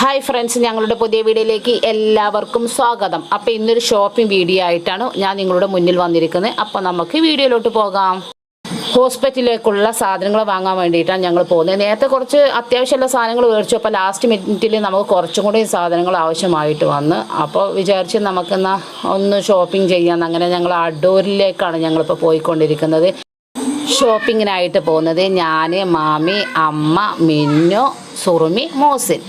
Hi friends ഞങ്ങളുടെ പുതിയ വീഡിയോയിലേക്ക് എല്ലാവർക്കും സ്വാഗതം. അപ്പോൾ ഇന്നൊരു ഷോപ്പിംഗ് വീഡിയോ ആയിട്ടാണ് ഞാൻ നിങ്ങളുടെ മുന്നിൽ വന്നിരിക്കുന്നത്. അപ്പോൾ നമുക്ക് വീഡിയോയിലോട്ട് പോകാം. ഹോസ്പിറ്റലിലേക്കുള്ള സാധനങ്ങൾ വാങ്ങാൻ വേണ്ടിയിട്ടാണ് ഞങ്ങൾ പോകുന്നത്. നേരത്തെ കുറച്ച് അത്യാവശ്യമുള്ള സാധനങ്ങൾ മേടിച്ചു. അപ്പോൾ ലാസ്റ്റ് മിനിറ്റിൽ നമുക്ക് കുറച്ചും കൂടി സാധനങ്ങൾ ആവശ്യമായിട്ട് വന്ന്. അപ്പോൾ വിചാരിച്ച് നമുക്കെന്നാ ഒന്ന് ഷോപ്പിംഗ് ചെയ്യാം അങ്ങനെ ഞങ്ങൾ അടൂരിലേക്കാണ് ഞങ്ങളിപ്പോൾ പോയിക്കൊണ്ടിരിക്കുന്നത്. ഷോപ്പിങ്ങിനായിട്ട് പോകുന്നത് ഞാൻ മാമി അമ്മ മിന്നു സുറുമി മോസിൻ.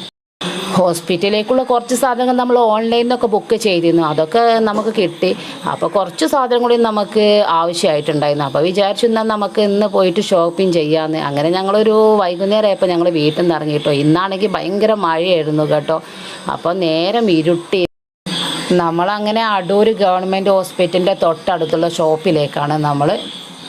ഹോസ്പിറ്റലിലേക്കുള്ള കുറച്ച് സാധനങ്ങൾ നമ്മൾ ഓൺലൈനിൽ നിന്നൊക്കെ ബുക്ക് ചെയ്തിരുന്നു. അതൊക്കെ നമുക്ക് കിട്ടി. അപ്പോൾ കുറച്ച് സാധനം കൂടി നമുക്ക് ആവശ്യമായിട്ടുണ്ടായിരുന്നു. അപ്പോൾ വിചാരിച്ചു എന്നാൽ നമുക്ക് ഇന്ന് പോയിട്ട് ഷോപ്പിംഗ് ചെയ്യാമെന്ന് അങ്ങനെ ഞങ്ങളൊരു വൈകുന്നേരം ആയപ്പോൾ ഞങ്ങൾ വീട്ടിൽ നിന്ന് ഇറങ്ങി കേട്ടോ. ഇന്നാണെങ്കിൽ ഭയങ്കര മഴയായിരുന്നു കേട്ടോ. അപ്പോൾ നേരം ഇരുട്ടി. നമ്മളങ്ങനെ അടൂർ ഗവൺമെന്റ് ഹോസ്പിറ്റലിന്റെ തൊട്ടടുത്തുള്ള ഷോപ്പിലേക്കാണ് നമ്മൾ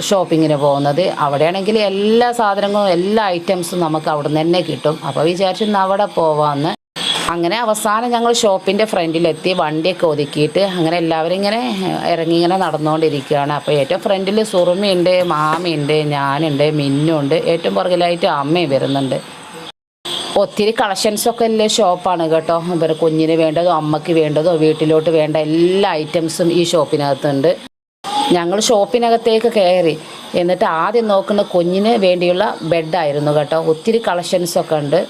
ഷോപ്പിങ്ങിന് പോകുന്നത്. അവിടെയാണെങ്കിൽ എല്ലാ സാധനങ്ങളും എല്ലാ ഐറ്റംസും നമുക്ക് അവിടെ നിന്ന് തന്നെ കിട്ടും. അപ്പോൾ വിചാരിച്ചു അവിടെ പോവാമെന്ന് അങ്ങനെ അവസാനം ഞങ്ങൾ ഷോപ്പിന്റെ ഫ്രണ്ടിലെത്തി വണ്ടിയൊക്കെ ഒതുക്കിയിട്ട് അങ്ങനെ എല്ലാവരും ഇങ്ങനെ ഇറങ്ങി ഇങ്ങനെ നടന്നുകൊണ്ടിരിക്കുകയാണ്. അപ്പോൾ ഏറ്റവും ഫ്രണ്ടിൽ സുറുമിയുണ്ട് മാമിയുണ്ട് ഞാനുണ്ട് മിന്നുണ്ട് ഏറ്റവും പുറകിലായിട്ട് അമ്മയും വരുന്നുണ്ട്. ഒത്തിരി കളക്ഷൻസൊക്കെ ഉള്ള ഷോപ്പാണ് കേട്ടോ. ഇവരെ കുഞ്ഞിന് വേണ്ടതോ അമ്മയ്ക്ക് വേണ്ടതോ വീട്ടിലോട്ട് വേണ്ട എല്ലാ ഐറ്റംസും ഈ ഷോപ്പിനകത്തുണ്ട്. ഞങ്ങൾ ഷോപ്പിനകത്തേക്ക് കയറി. എന്നിട്ട് ആദ്യം നോക്കുന്ന കുഞ്ഞിന് വേണ്ടിയുള്ള ബെഡായിരുന്നു കേട്ടോ. ഒത്തിരി കളക്ഷൻസൊക്കെ ഉണ്ട്.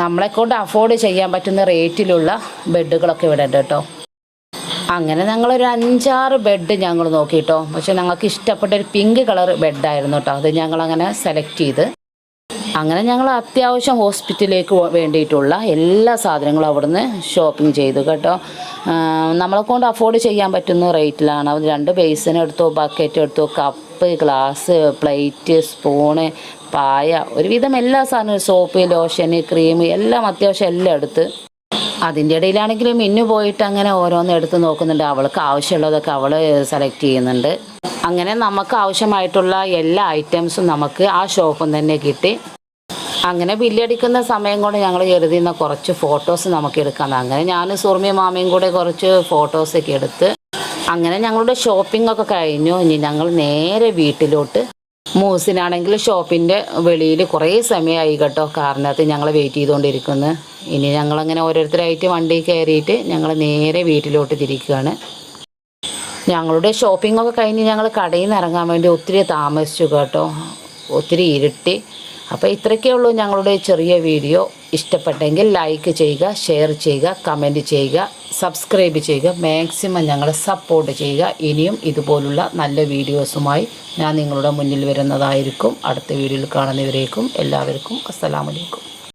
നമ്മളെ കൊണ്ട് അഫോർഡ് ചെയ്യാൻ പറ്റുന്ന റേറ്റിലുള്ള ബെഡുകളൊക്കെ ഇവിടെ ഉണ്ട് കേട്ടോ. അങ്ങനെ ഞങ്ങളൊരു അഞ്ചാറ് ബെഡ് ഞങ്ങൾ നോക്കിയിട്ടോ പക്ഷെ ഞങ്ങൾക്ക് ഇഷ്ടപ്പെട്ട ഒരു പിങ്ക് കളർ ബെഡായിരുന്നു കേട്ടോ. അത് ഞങ്ങളങ്ങനെ സെലക്ട് ചെയ്ത് അങ്ങനെ ഞങ്ങൾ അത്യാവശ്യം ഹോസ്പിറ്റലിലേക്ക് വേണ്ടിയിട്ടുള്ള എല്ലാ സാധനങ്ങളും അവിടുന്ന് ഷോപ്പിംഗ് ചെയ്തു കേട്ടോ. നമ്മളെ കൊണ്ട് അഫോർഡ് ചെയ്യാൻ പറ്റുന്ന റേറ്റിലാണ് അത് രണ്ട് ബേസിൻ എടുത്തു ബക്കറ്റ് എടുത്തോ കപ്പ് ഗ്ലാസ് പ്ലേറ്റ് സ്പൂണ് പായ ഒരുവിധം എല്ലാ സാധനവും സോപ്പ് ലോഷൻ ക്രീം എല്ലാം അത്യാവശ്യം എല്ലാം എടുത്ത്. അതിന്റെ ഇടയിലാണെങ്കിലും മിന്നു പോയിട്ട് അങ്ങനെ ഓരോന്ന് എടുത്ത് നോക്കുന്നുണ്ട്. അവൾക്ക് ആവശ്യമുള്ളതൊക്കെ അവൾ സെലക്ട് ചെയ്യുന്നുണ്ട്. അങ്ങനെ നമുക്ക് ആവശ്യമായിട്ടുള്ള എല്ലാ ഐറ്റംസും നമുക്ക് ആ ഷോപ്പിൽ തന്നെ കിട്ടി. അങ്ങനെ ബില്ലടിക്കുന്ന സമയം കൊണ്ട് ഞങ്ങൾ കരുതിയുന്ന കുറച്ച് ഫോട്ടോസ് നമുക്ക് എടുക്കാം. അങ്ങനെ ഞാൻ സുർമി മാമയും കൂടെ കുറച്ച് ഫോട്ടോസൊക്കെ എടുത്ത് അങ്ങനെ ഞങ്ങളുടെ ഷോപ്പിംഗ് ഒക്കെ കഴിഞ്ഞു. ഇനി ഞങ്ങൾ നേരെ വീട്ടിലോട്ട് മൂസിനാണെങ്കിൽ ഷോപ്പിന്റെ വെളിയിൽ കുറേ സമയമായി കേട്ടോ. കാറിനകത്ത് ഞങ്ങൾ വെയിറ്റ് ചെയ്തുകൊണ്ടിരിക്കുന്നു. ഇനി ഞങ്ങളങ്ങനെ ഓരോരുത്തരായിട്ട് വണ്ടി കയറിയിട്ട് ഞങ്ങൾ നേരെ വീട്ടിലോട്ട് തിരിക്കുകയാണ്. ഞങ്ങളുടെ ഷോപ്പിംഗ് ഒക്കെ കഴിഞ്ഞ് ഞങ്ങൾ കടയിൽ നിന്ന് ഇറങ്ങാൻ വേണ്ടി ഒത്തിരി താമസിച്ചു കേട്ടോ. ഒത്തിരി ഇരുട്ടി. അപ്പോൾ ഇത്രയൊക്കെ ഉള്ളൂ ഞങ്ങളുടെ ചെറിയ വീഡിയോ. ഇഷ്ടപ്പെട്ടെങ്കിൽ ലൈക്ക് ചെയ്യുക ഷെയർ ചെയ്യുക കമന്റ് ചെയ്യുക സബ്സ്ക്രൈബ് ചെയ്യുക മാക്സിമം ഞങ്ങളെ സപ്പോർട്ട് ചെയ്യുക. ഇനിയും ഇതുപോലുള്ള നല്ല വീഡിയോസുമായി ഞാൻ നിങ്ങളുടെ മുന്നിൽ വരുന്നതായിരിക്കും. അടുത്ത വീഡിയോയിൽ കാണുന്നവരേക്കും എല്ലാവർക്കും അസ്സലാമലൈക്കും